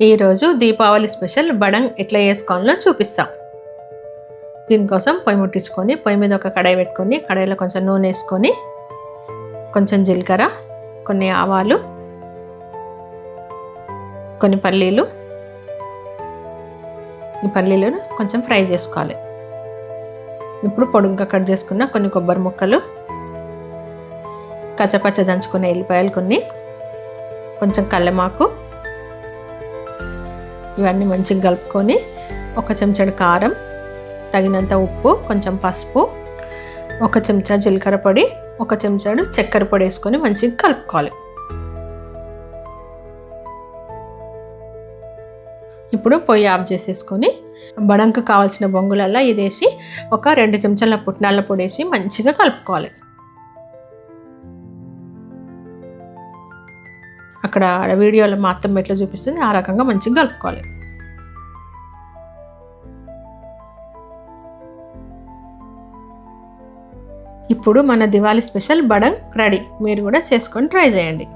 ఈరోజు దీపావళి స్పెషల్ బడంగ్ ఎట్లా చేసుకోవాలో చూపిస్తాం. దీనికోసం పొయ్యి ముట్టించుకొని పొయ్యి మీద ఒక కడాయి పెట్టుకొని కడాయిలో కొంచెం నూనె వేసుకొని కొంచెం జీలకర్ర కొన్ని ఆవాలు కొన్ని పల్లీలు. ఈ పల్లీలను కొంచెం ఫ్రై చేసుకోవాలి. ఇప్పుడు పొడుగ్గా కట్ చేసుకున్న కొన్ని కొబ్బరి ముక్కలు కచ్చపచ్చ దంచుకున్న ఎల్లిపాయలు కొన్ని కొంచెం కల్లెమాకు ఇవన్నీ మంచిగా కలుపుకొని ఒక చెంచాడు కారం తగినంత ఉప్పు కొంచెం పసుపు ఒక చెంచా జీలకర్ర పొడి ఒక చెంచాడు చక్కెర పొడి వేసుకొని మంచిగా కలుపుకోవాలి. ఇప్పుడు పొయ్యి ఆఫ్ చేసేసుకొని బడంకు కావాల్సిన బొంగులల్లో ఇదేసి ఒక రెండు చెంచాల పుట్నాల పొడి వేసి మంచిగా కలుపుకోవాలి. అక్కడ వీడియోలో మా అత్తమ్మ ఎట్లా చూపిస్తుంది? ఆ రకంగా మంచిగా కలుపుకోవాలి. ఇప్పుడు మన దివాళీ స్పెషల్ బడంగ్ రెడీ. మీరు కూడా చేసుకొని ట్రై చేయండి.